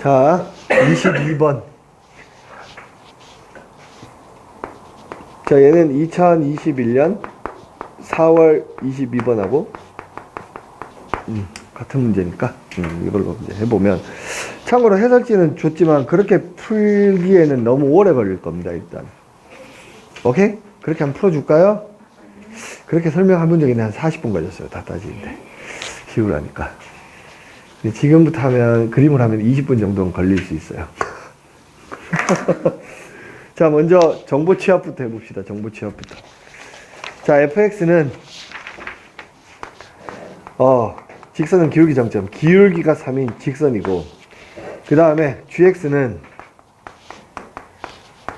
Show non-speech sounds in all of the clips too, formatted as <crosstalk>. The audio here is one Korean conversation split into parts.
자, 22번. 자, 얘는 2021년 4월 22번하고 음, 같은 문제니까 음, 이걸로 이제 해보면 참고로 해설지는 줬지만 그렇게 풀기에는 너무 오래 걸릴 겁니다 일단 오케이? 그렇게 한번 풀어줄까요? 그렇게 설명한 적이 한 40분 걸렸어요 다 따지는데 쉬우라니까 지금부터 하면 그림을 하면 20분 정도는 걸릴 수 있어요. <laughs> 자 먼저 정보 취합부터 해봅시다 정보 취합부터. 자 fx는 어 직선은 기울기 정점. 기울기가 3인 직선이고 그 다음에 gx는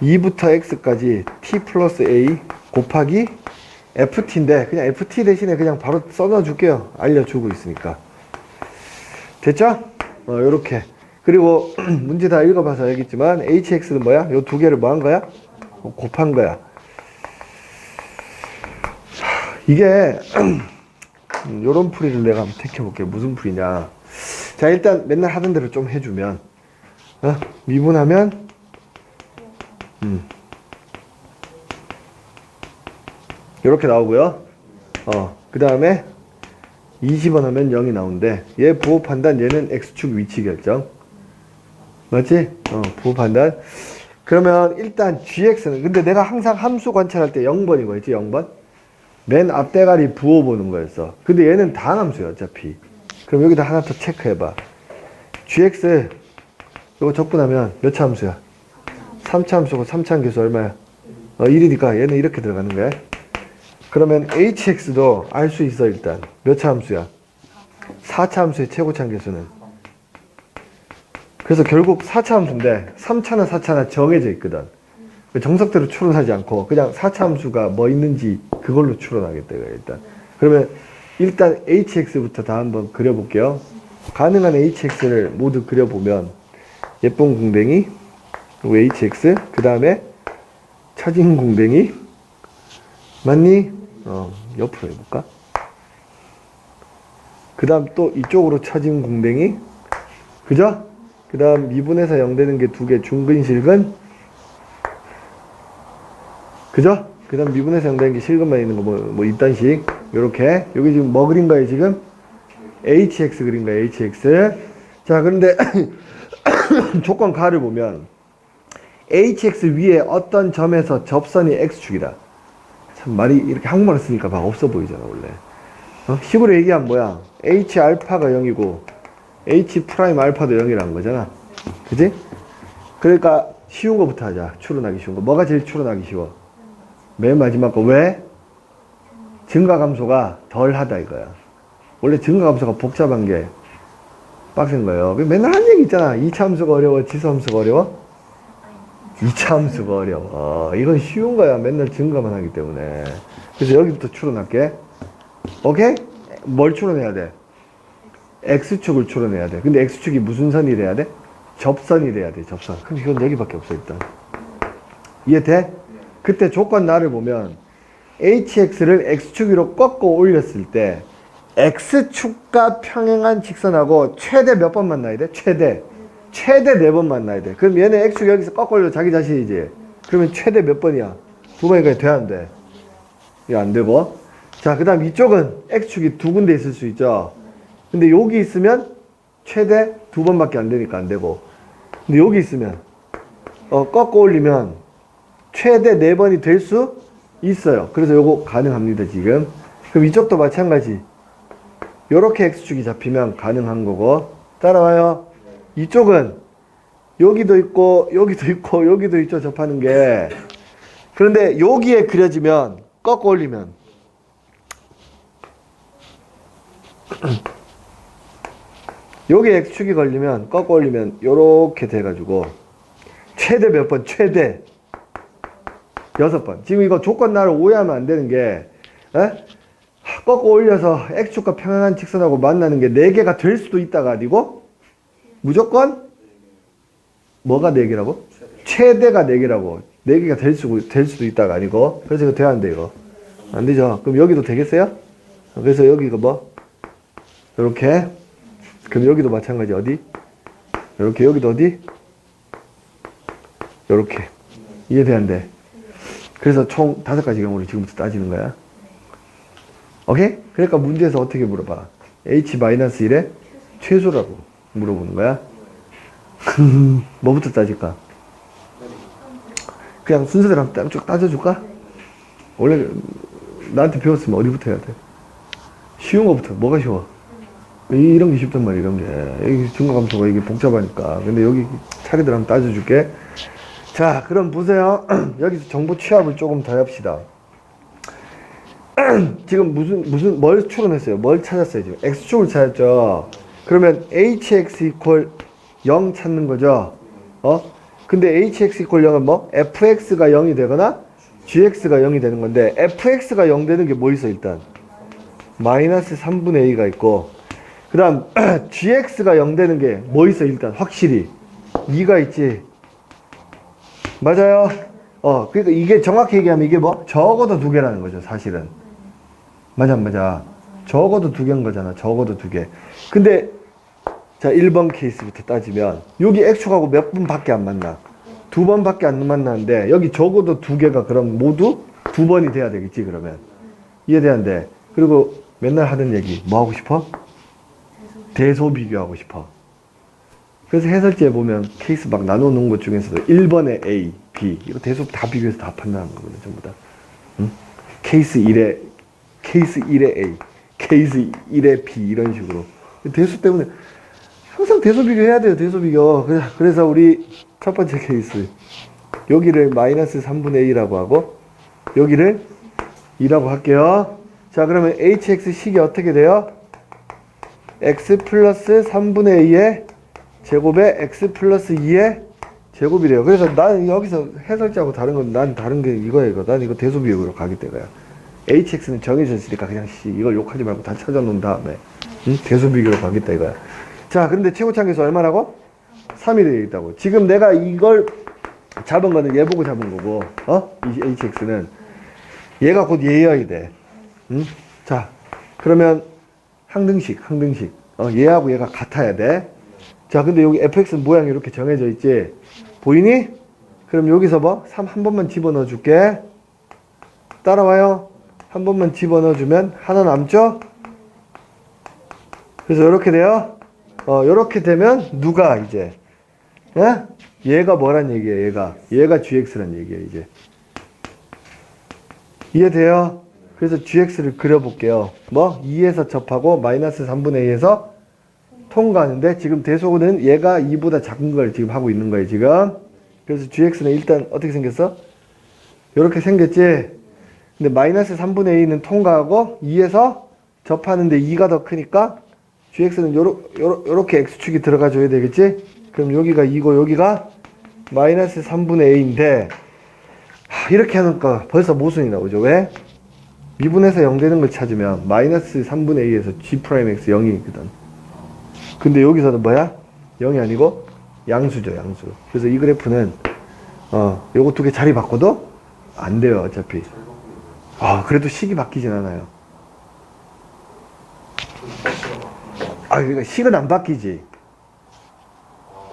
2부터 x까지 t 플러스 a 곱하기 ft인데 그냥 ft 대신에 그냥 바로 써넣어 줄게요. 알려주고 있으니까 됐죠? 어 요렇게 그리고 <clears throat> 문제 다 읽어봐서 알겠지만 hx는 뭐야? 요 두 개를 뭐 한 거야? 어, 곱한 거야 이게 <clears throat> 음, 요런 풀이를 내가 한번 택해볼게 무슨 풀이냐 자 일단 맨날 하던 대로 좀 해주면 어? 미분하면 음. 요렇게 나오고요 어, 그 다음에 20원 하면 0이 나오는데 얘 부호 판단 얘는 x축 위치 결정 맞지? 어, 부호 판단 그러면 일단 gx는 근데 내가 항상 함수 관찰할 때 0번이고 있지 0번 맨 앞대가리 부호 보는 거였어. 근데 얘는 다함수야 어차피. 그럼 여기다 하나 더 체크해봐. gx 이거 적분하면 몇 차 함수야? 3차 함수고 3차 함수 얼마야? 어 1이니까 얘는 이렇게 들어가는 거야. 그러면 hx도 알 수 있어 일단. 몇 차 함수야? 4차 함수의 최고차 함수는. 그래서 결국 4차 함수인데 3차나 4차나 정해져 있거든. 정석대로 추론하지 않고 그냥 4차 함수가 뭐 있는지 그걸로 추론하겠다 이거 일단 그러면 일단 hx부터 다 한번 그려볼게요 가능한 hx를 모두 그려보면 예쁜 궁뎅이 그리고 hx 그 다음에 처진 궁뎅이 맞니? 어 옆으로 해볼까? 그 다음 또 이쪽으로 처진 궁뎅이 그죠? 그 다음 미분에서 0 되는 게 두 개 중근 실근 그죠? 그 다음 미분에서 0 되는 게 실근만 있는 거 뭐뭐 이딴식 요렇게 여기 지금 뭐 그린 거예요 지금? hx 그린 거예요 hx 자 그런데 <coughs> 조건 가를 보면 hx 위에 어떤 점에서 접선이 x축이다 참 말이 이렇게 한국말을 쓰니까 막 없어 보이잖아 원래 어? 식으로 얘기하면 뭐야 h 알파가 0이고 h 프라임 알파도 0이라는 거잖아 그지? 그러니까 쉬운 거부터 하자 추론하기 쉬운 거 뭐가 제일 추론하기 쉬워? 맨 마지막 거 왜? 증가 감소가 덜 하다 이거야. 원래 증가 감소가 복잡한 게 빡센 거예요. 맨날 한 얘기 있잖아. 2차 함수가 어려워, 지수 함수가 어려워? 2차 함수가 어려워. 어, 이건 쉬운 거야. 맨날 증가만 하기 때문에. 그래서 여기부터 추론할게. 오케이? 뭘 추론해야 돼? X축을 추론해야 돼. 근데 X축이 무슨 선이 돼야 돼? 접선이 돼야 돼, 접선. 그럼 이건 여기밖에 없어, 일단. 이해돼? 그때 조건 나를 보면 hx를 x축 위로 꺾어 올렸을 때 x축과 평행한 직선하고 최대 몇 번 만나야 돼? 최대. 최대 네 번 만나야 돼. 그럼 얘는 x축 여기서 올려 자기 자신이지. 그러면 최대 몇 번이야? 두 번이니까 돼, 안 돼? 이거 안 되고. 자, 그 다음 이쪽은 x축이 두 군데 있을 수 있죠. 근데 여기 있으면 최대 두 번밖에 안 되니까 안 되고. 근데 여기 있으면 어, 꺾어 올리면 최대 4번이 될 수 있어요. 그래서 요거 가능합니다, 지금. 그럼 이쪽도 마찬가지. 요렇게 X축이 잡히면 가능한 거고. 따라와요. 이쪽은 여기도 있고, 여기도 있고, 여기도 있죠, 접하는 게. 그런데 여기에 그려지면, 꺾어 올리면. 여기에 X축이 걸리면, 꺾어 올리면, 요렇게 돼가지고, 최대 몇 번, 최대. 여섯 번. 지금 이거 조건 나를 오해하면 안 되는 게, 에? 꺾어 올려서 X축과 평행한 직선하고 만나는 게 네개가 될 수도 있다가 아니고, 무조건, 뭐가 네개라고 최대가 네개라고네개가 될 수, 될 수도 있다가 아니고, 그래서 이거 돼야 안 돼, 이거. 안 되죠? 그럼 여기도 되겠어요? 그래서 여기가 뭐? 요렇게. 그럼 여기도 마찬가지, 어디? 요렇게 여기도 어디? 요렇게 이해돼안돼? 그래서 총 다섯 가지 경우를 지금부터 따지는 거야. 오케이? 그러니까 문제에서 어떻게 물어봐? h-1의 최소라고 물어보는 거야. <laughs> 뭐부터 따질까? 그냥 순서대로 한번 쭉 따져줄까? 원래 나한테 배웠으면 어디부터 해야 돼? 쉬운 거부터. 뭐가 쉬워? 이- 이런 게 쉽단 말이야, 이런 게. 여기 중간감소가 이게 복잡하니까. 근데 여기 차례대로 한번 따져줄게. 자, 그럼 보세요. <clears throat> 여기서 정보 취합을 조금 더 합시다. <clears throat> 지금 무슨, 무슨, 뭘 추론했어요? 뭘 찾았어요, 지금? X축을 찾았죠? 그러면 HX 이퀄 0 찾는 거죠? 어? 근데 HX 이퀄 0은 뭐? FX가 0이 되거나 GX가 0이 되는 건데, FX가 0 되는 게 뭐 있어, 일단? 마이너스 3분의 A가 있고, 그 다음, <clears throat> GX가 0 되는 게 뭐 있어, 일단? 확실히. 2가 있지. 맞아요. 어, 그러니까 이게 정확히 얘기하면 이게 뭐? 적어도 두 개라는 거죠, 사실은. 맞아, 맞아. 적어도 두 개인 거잖아, 적어도 두 개. 근데, 자, 1번 케이스부터 따지면, 여기 X축하고 몇 번밖에 안 만나? 두 번밖에 안 만나는데, 여기 적어도 두 개가 그럼 모두 두 번이 돼야 되겠지, 그러면. 이해돼안돼? 그리고 맨날 하는 얘기, 뭐 하고 싶어? 대소 비교하고 싶어. 그래서 해설지에 보면 케이스 막 나눠놓은 것 중에서도 1번에 A, B 이거 대소 다 비교해서 다 판단하는 거거든 전부 다. 응? 케이스 1에 케이스 1에 A, 케이스 1에 B 이런 식으로 대소 때문에 항상 대소 비교해야 돼요 대소 비교. 그래- 그래서 우리 첫 번째 케이스 여기를 마이너스 3분의 A라고 하고 여기를 2라고 할게요. 자 그러면 HX 식이 어떻게 돼요? x 플러스 3분의 2의 제곱에 x 플러스 2의 제곱이래요. 그래서 나는 여기서 해설지하고 다른 건 난 다른 게 이거야 이거. 난 이거 대소비율로 가겠다 이거야. Hx는 정해져 있으니까 그냥 씨 이걸 욕하지 말고 다 찾아놓은 다음에 응? 대소비율로 가겠다 이거야. 자 그런데 최고창계수 얼마라고? 3이 되어 있다고. 지금 내가 이걸 잡은 거는 얘 보고 잡은 거고 어? 이 hx는 얘가 곧 얘여야 돼. 응? 자 그러면 항등식, 항등식. 어, 얘하고 얘가 같아야 돼. 자, 근데 여기 fx 모양이 이렇게 정해져 있지? 보이니? 그럼 여기서 뭐? 3 한 번만 집어넣어 줄게. 따라와요. 한 번만 집어넣어 주면 하나 남죠? 그래서 이렇게 돼요. 어, 이렇게 되면 누가 이제, 예? 얘가 뭐란 얘기예요, 얘가. 얘가 gx란 얘기예요, 이제. 이해돼요? 그래서 gx를 그려볼게요. 뭐? 2에서 접하고 마이너스 3분의 2에서 통과하는데 지금 대소는 얘가 2보다 작은 걸 지금 하고 있는 거예요, 지금. 그래서 gx는 일단 어떻게 생겼어? 이렇게 생겼지? 근데 마이너스 3분의 2는 통과하고 2에서 접하는데 2가 더 크니까 gx는 요러, 요러, 요렇게 x축이 들어가 줘야 되겠지? 그럼 여기가 2고 여기가 마이너스 3분의 a인데 이렇게 하니까 벌써 모순이 나오죠. 왜? 미분해서 0 되는 걸 찾으면 마이너스 3분의 2에서 g'x 0이거든. 근데 여기서는 뭐야? 0이 아니고 양수죠, 양수. 그래서 이 그래프는 어, 요거 두 개 자리 바꿔도 안 돼요, 어차피. 아, 그래도 식이 바뀌진 않아요. 아, 그러니까 식은 안 바뀌지.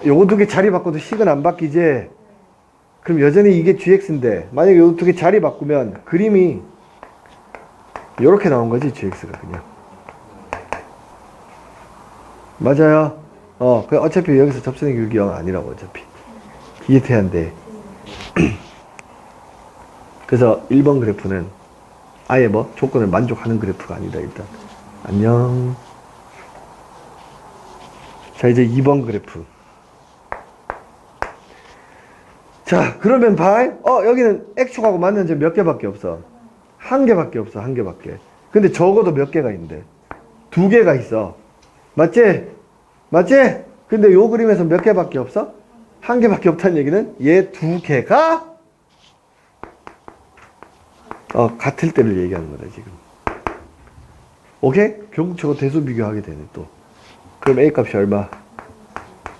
요거 두 개 자리 바꿔도 식은 안 바뀌지. 그럼 여전히 이게 gx인데 만약에 요두개 자리 바꾸면 그림이 이렇게 나온 거지 gx가 그냥 맞아요 어그 어차피 여기서 접선의 0 아니라고 어차피 이해돼안돼 <clears throat> 그래서 1번 그래프는 아예 뭐 조건을 만족하는 그래프가 아니다 일단. 안녕. 자 이제 2번 그래프. 자 그러면 봐 어, 여기는 X축하고 맞는 점 몇 개밖에 없어? 한 개밖에 없어 한 개밖에. 근데 적어도 몇 개가 있는데? 두 개가 있어. 맞지? 맞지? 근데 요 그림에서 몇 개밖에 없어? 한 개밖에 없다는 얘기는 얘 두 개가 어, 같을 때를 얘기하는 거다 지금 오케이? 저거 대수 비교하게 되네 또 그럼 A 값이 얼마?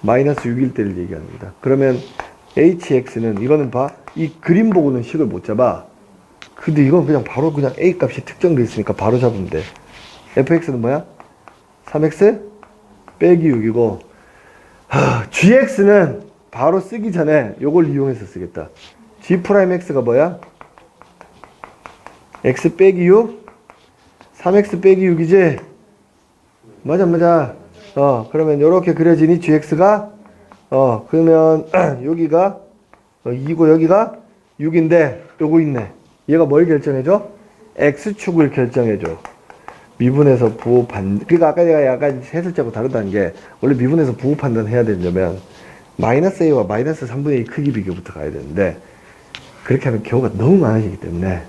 마이너스 6일 때를 얘기합니다. 그러면 hx는 이거는 봐. 이 그림 보고는 식을 못 잡아. 근데 이건 그냥 바로 그냥 a 값이 특정돼 있으니까 바로 잡으면 돼. fx는 뭐야? 3x 빼기 6이고 하, gx는 바로 쓰기 전에 요걸 이용해서 쓰겠다. g 프라임 x가 뭐야? X 빼기 6 3x 빼기 6이지? 맞아 맞아 어 그러면 요렇게 그려지니 gx가 어 그러면 <clears throat> 여기가 어, 2고 여기가 6인데 요거 있네 얘가 뭘 결정해줘? x축을 결정해줘 미분에서 부호 반 그러니까 아까 내가 약간 해설자고 다르다는 게 원래 미분에서 부호 판단해야 되려면 마이너스 a와 마이너스 3분의 2 크기 비교부터 가야 되는데 그렇게 하면 경우가 너무 많아지기 때문에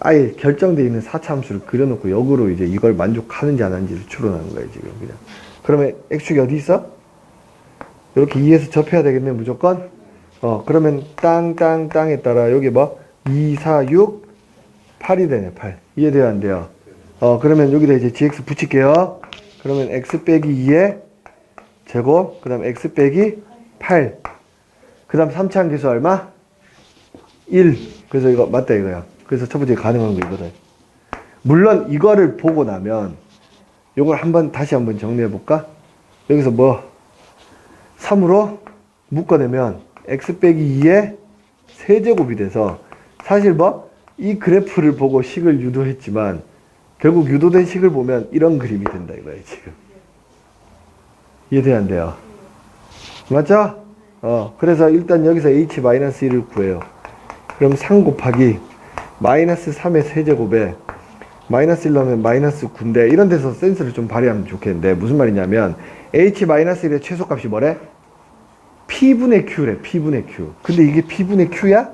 아예 결정되어 있는 사차함수를 그려놓고 역으로 이제 이걸 만족하는지 안 하는지를 추론하는 거예요 지금 그냥. 그러면 x축이 어디 있어? 이렇게 2에서 접해야 되겠네 무조건? 어 그러면 땅 땅 땅에 따라 여기 뭐? 2, 4, 6, 8이 되네 8 이해돼요 안 돼요? 어 그러면 여기다 이제 gx 붙일게요. 그러면 x 빼기 2에 제곱 그 다음 x 빼기 8 그 다음 3차항 계수 얼마? 1 그래서 이거 맞다 이거야 그래서 첫 번째 가능한 거 이거다. 물론 이거를 보고 나면 요걸 한번 다시 한번 정리해 볼까? 여기서 뭐? 3으로 묶어내면 x 빼기 2의 세제곱이 돼서 사실 뭐 이 그래프를 보고 식을 유도했지만 결국 유도된 식을 보면 이런 그림이 된다 이거예요 지금. 이해돼야 안 돼요? 맞죠? 어 그래서 일단 여기서 h-1을 구해요. 그럼 3 곱하기 마이너스 3의 세제곱에 마이너스 1 넣으면 마이너스 9인데 이런 데서 센스를 좀 발휘하면 좋겠는데 무슨 말이냐면 h-1의 최소값이 뭐래? p분의 q래 p분의 q. 근데 이게 p분의 q야?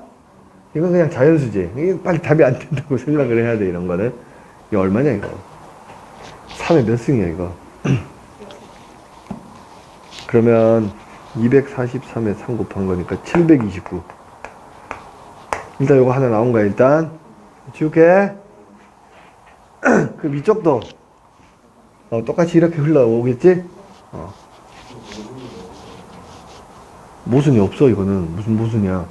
이건 그냥 자연수지. 이게 빨리 답이 안 된다고 <laughs> 생각을 해야 돼 이런 거는. 이게 얼마냐 이거? 3의 몇 승이야 이거? <clears throat> 그러면 243에 3 곱한 거니까 729 일단 요거 하나 나온 거야 일단 지울게 <clears throat> 그 위쪽도. 어, 똑같이 이렇게 흘러오겠지? 어. 모순이 없어 이거는. 무슨 모순이야.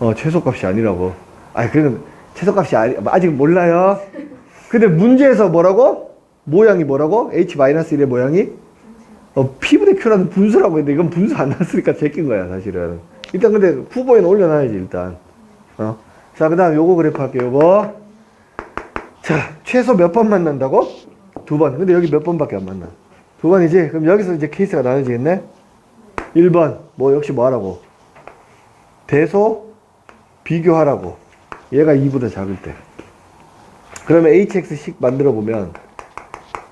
어 최소값이 아니라고. 아니 그러면 최소값이 아니 아직 몰라요. 근데 문제에서 뭐라고? 모양이 뭐라고? H-1의 모양이? 어 p분의 q라는 분수라고 했는데 이건 분수 안 나왔으니까 제낀 거야 사실은. 일단 근데 후보에는 올려놔야지 일단. 어. 자, 그 다음 요거 그래프 할게요, 요거. 자, 최소 몇 번 만난다고? 두 번. 근데 여기 몇 번밖에 안 만나. 두 번이지? 그럼 여기서 이제 케이스가 나눠지겠네? 1번. 뭐, 역시 뭐 하라고? 대소 비교하라고. 얘가 2보다 작을 때. 그러면 hx식 만들어 보면,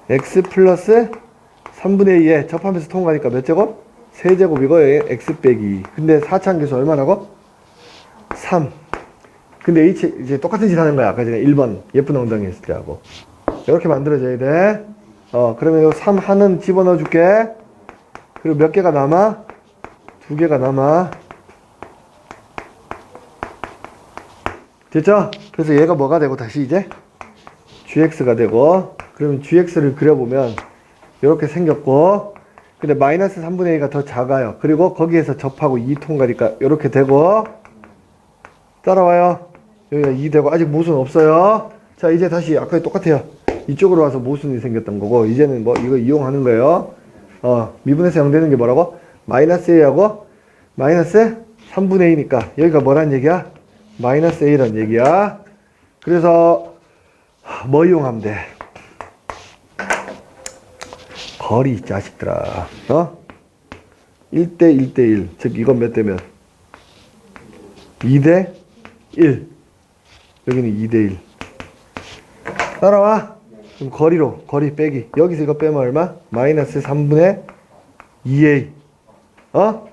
x 플러스 3분의 2에 접하면서 통과하니까 몇 제곱? 세제곱이고, x 빼기 2. 근데 4차항 계수 얼마라고? 3. 근데 H 이제 똑같은 짓 하는 거야. 아까 전에 1번 예쁜 엉덩이 했을 때하고. 이렇게 만들어져야 돼. 어, 그러면 요3 하는 집어넣어 줄게. 그리고 몇 개가 남아? 두 개가 남아. 됐죠? 그래서 얘가 뭐가 되고 다시 이제 gx가 되고 그러면 gx를 그려보면 이렇게 생겼고 근데 마이너스 3분의 1가 더 작아요. 그리고 거기에서 접하고 2 통과니까 이렇게 되고 따라와요. 여기가 2 되고 아직 모순 없어요. 자 이제 다시 아까 똑같아요. 이쪽으로 와서 모순이 생겼던 거고 이제는 뭐 이거 이용하는 거예요. 어 미분에서 0 되는 게 뭐라고? 마이너스 a하고 마이너스 3분의 2니까 여기가 뭐란 얘기야? 마이너스 a란 얘기야. 그래서 뭐 이용하면 돼? 거리 이 자식들아. 어? 1대 1대 1. 즉 이건 몇 대면? 2대 1. 여기는 2대 1. 따라와. 그럼 거리로 거리 빼기. 여기서 이거 빼면 얼마? 마이너스 3분의 2a. 어?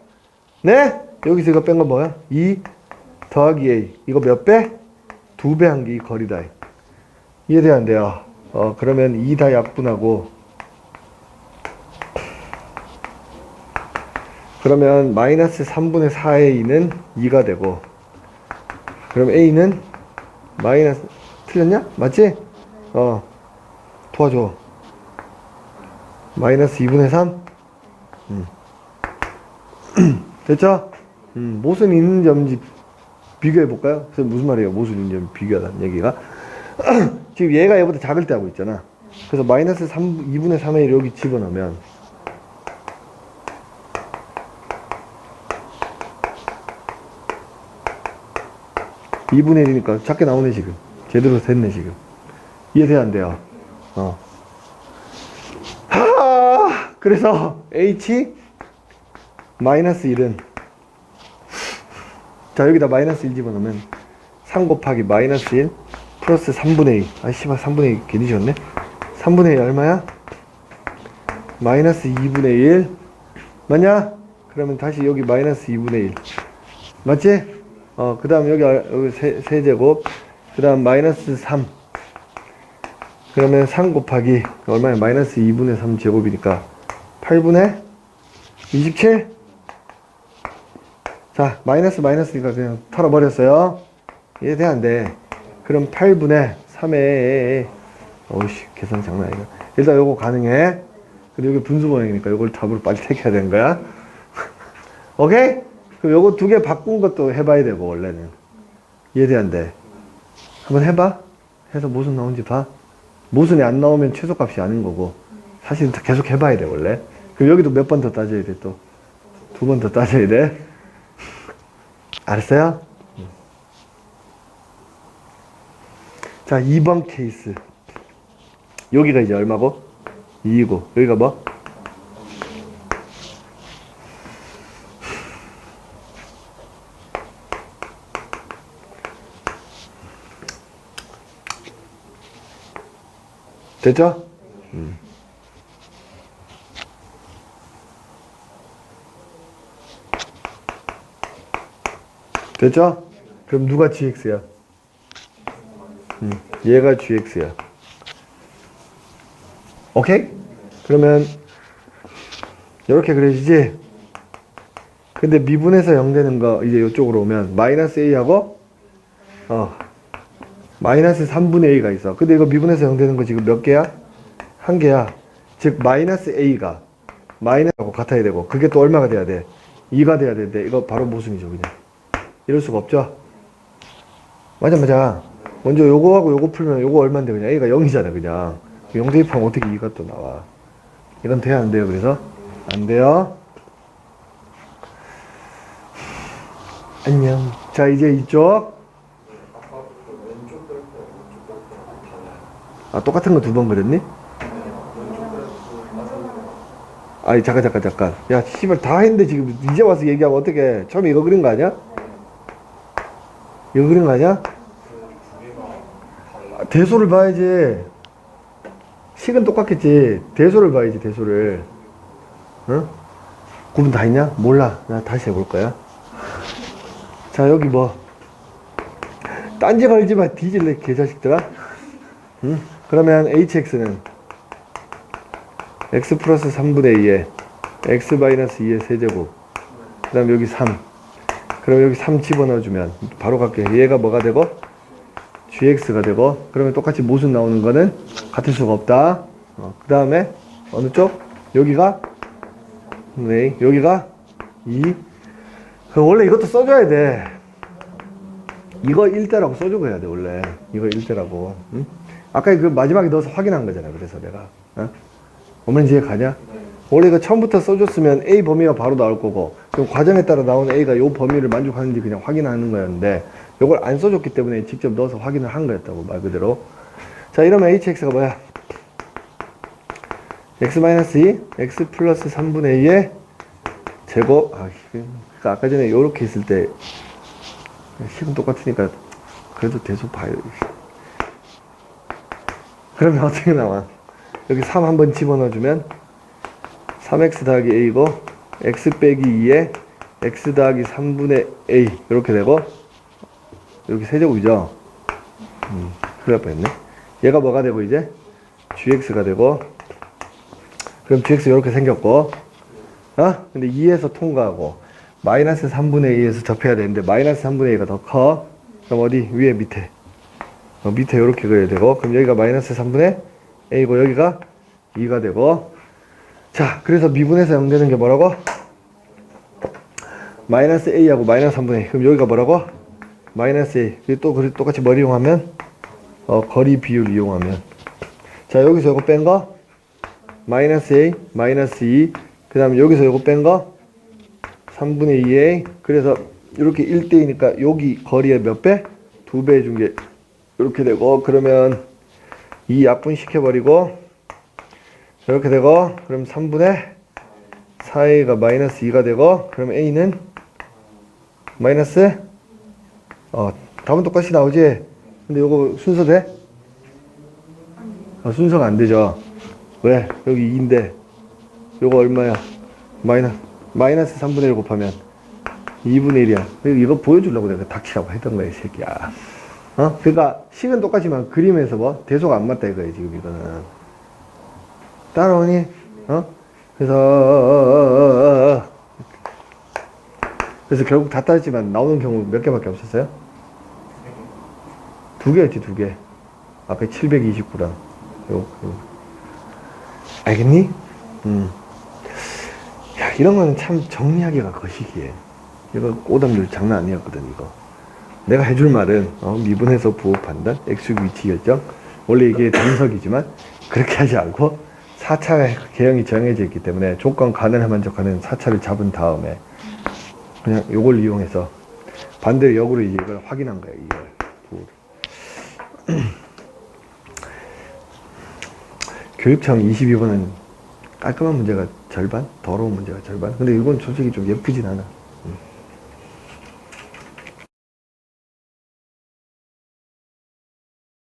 네? 여기서 이거 뺀 건 뭐야? 2 더하기 a. 이거 몇 배? 두 배 한 게 이 거리다. 이해돼야 안 돼요? 어, 그러면 2 다 약분하고 그러면 마이너스 3분의 4a는 2가 되고 그럼 a는 마이너스 틀렸냐? 맞지? 어 도와줘 마이너스 2분의 3 음. <clears throat> 됐죠? 음, 모순이 있는지 없는지 비교해 볼까요? 그래서 무슨 말이에요? 모순이 있는지 비교하다는 얘기가 <clears throat> 지금 얘가 얘보다 작을 때 하고 있잖아 그래서 마이너스 3, 2분의 3에 여기 집어넣으면 2분의 1이니까 작게 나오네, 지금. 제대로 됐네, 지금. 이해돼, 안 돼요? 어. 하! 그래서 h 마이너스 1은 자, 여기다 마이너스 1 집어넣으면 3 곱하기 마이너스 1 플러스 3분의 2. 아, 씨발, 3분의 2 괜히 지었네? 3분의 2 얼마야? 마이너스 2분의 1. 맞냐? 그러면 다시 여기 마이너스 2분의 1. 맞지? 어, 그 다음 여기, 알- 여기 세, 세제곱. 그 다음 마이너스 3. 그러면 3 곱하기 얼마야? 마이너스 2분의 3 제곱이니까 8분의 27? 자, 마이너스 마이너스니까 그냥 털어버렸어요. 이해돼, 안 돼? 그럼 8분의 3에, 어우씨, 계산 장난 아니다. 일단 요거 가능해. 그리고 여기 분수 모양이니까 요걸 답으로 빨리 택해야 되는 거야. <laughs> 오케이? 그럼 요거 두 개 바꾼 것도 해봐야 되고, 원래는. 돼? 한번 해봐. 해서 무슨 나오는지 봐. 모순이 안 나오면 최소값이 아닌 거고 사실 계속 해봐야 돼 원래 그럼 여기도 몇 번 더 따져야 돼 또 두 번 더 따져야 돼 알았어요? 자 2번 케이스 여기가 이제 얼마고? 2이고 여기가 뭐? 됐죠? 음. 됐죠? 그럼 누가 gx야? 음, 얘가 gx야. 오케이? 그러면 이렇게 그려지지? 근데 미분에서 0 되는 거 이제 이쪽으로 오면 마이너스 a하고 어 마이너스 3분의 a가 있어. 근데 이거 미분에서 0 되는 거 지금 몇 개야? 한 개야. 즉 마이너스 a가 마이너스하고 같아야 되고 그게 또 얼마가 돼야 돼? 2가 돼야 되는데 이거 바로 모순이죠 그냥. 이럴 수가 없죠. 맞아 맞아. 먼저 요거하고 요거 풀면 요거 얼마인데 그냥 a가 0이잖아 그냥. 0 대입하면 어떻게 2가 또 나와. 이건 돼야 안 돼요 그래서? 안 돼요. 안녕. 자 이제 이쪽. 아 똑같은 거 두 번 그렸니? 아니 잠깐 잠깐 잠깐 야 씨발 다 했는데 지금 이제 와서 얘기하면 어떡해 처음에 이거 그린 거 아니야? 이거 그린 거 아니야? 아, 대소를 봐야지 식은 똑같겠지 대소를 봐야지 대소를 응? 구분 다 했냐? 몰라 나 다시 해볼 거야 자 여기 뭐 딴지 걸지 마 뒤질래 개자식들아 응? 그러면 hx는 x 플러스 3분의 2에 x 마이너스 2의 세제곱. 그 다음 여기 3 그럼 여기 3 집어넣어주면 바로 갈게 얘가 뭐가 되고? Gx가 되고. 그러면 똑같이 모순 나오는 거는 같을 수가 없다. 어, 그 다음에 어느 쪽? 여기가? 네 여기가 2그 원래 이것도 써줘야 돼. 이거 1대라고 써주고 해야 돼 원래. 이거 1대라고. 응? 아까 그 마지막에 넣어서 확인한 거잖아 그래서 내가 어? 오면 이해 가냐? 원래 이거 처음부터 써줬으면 A 범위가 바로 나올 거고 그럼 과정에 따라 나오는 A가 요 범위를 만족하는지 그냥 확인하는 거였는데 요걸 안 써줬기 때문에 직접 넣어서 확인을 한 거였다고 말 그대로 자 이러면 HX가 뭐야? X-2 X 플러스 3분의 2의 제곱 아, 그러니까 아까 전에 요렇게 있을 때 식은 똑같으니까 그래도 대소 봐요 그러면 <laughs> 어떻게 나와? 여기 3 한번 집어넣어주면 3x 더하기 a고 x 빼기 2에 x 더하기 3분의 a 이렇게 되고 여기 세제곱이죠? 음, 큰일 날 뻔했네. 얘가 뭐가 되고 이제? gx가 되고 그럼 gx 이렇게 생겼고 어? 근데 2에서 통과하고 마이너스 3분의 2에서 접해야 되는데 마이너스 3분의 2가 더 커? 그럼 어디? 위에 밑에 어, 밑에 이렇게 그려야 되고 그럼 여기가 마이너스 3분의 a고 여기가 2가 되고 자 그래서 미분에서 0 되는 게 뭐라고? 마이너스 a하고 마이너스 3분의 2 그럼 여기가 뭐라고? 마이너스 a 그리고 또 그리- 똑같이 뭘 이용하면? 어 거리 비율 이용하면 자 여기서 이거 뺀 거 마이너스 a 마이너스 2 그 다음에 여기서 이거 뺀 거 3분의 2a 그래서 이렇게 1대이니까 여기 거리의 몇 배? 두 배 준 게 이렇게 되고 그러면 이 약분 시켜버리고 이렇게 되고 그럼 3분의 4a가 마이너스 2가 되고 그럼 a는 마이너스 어 답은 똑같이 나오지 근데 요거 순서 돼? 아, 순서가 안 되죠 왜? 여기 2인데 요거 얼마야? 마이너스 마이너스 3분의 1 곱하면 2분의 1이야 이거 보여주려고 내가 닥치라고 했던 거야 이 새끼야 어? 그러니까 식은 똑같지만 그림에서 뭐 대소가 안 맞다 이거야 지금 이거는 따라오니? 어? 그래서 그래서 결국 다 따지만 나오는 경우 몇 개밖에 없었어요? 두 개였지 두 개. 아까 729랑 요, 요. 알겠니? 음. 야 이런 거는 참 정리하기가 거시기해. 이거 오답률 장난 아니었거든 이거. 내가 해줄 말은 어, 미분해서 부호 판단, x축 위치 결정. 원래 이게 단석이지만 그렇게 하지 않고 4차 개형이 정해져 있기 때문에 조건 가능한 만족하는 4차를 잡은 다음에 그냥 요걸 이용해서 반대로 역으로 이제 이걸 확인한 거예요. 이걸. 교육청 22번은 깔끔한 문제가 절반, 더러운 문제가 절반. 근데 이건 솔직히 좀 예쁘진 않아.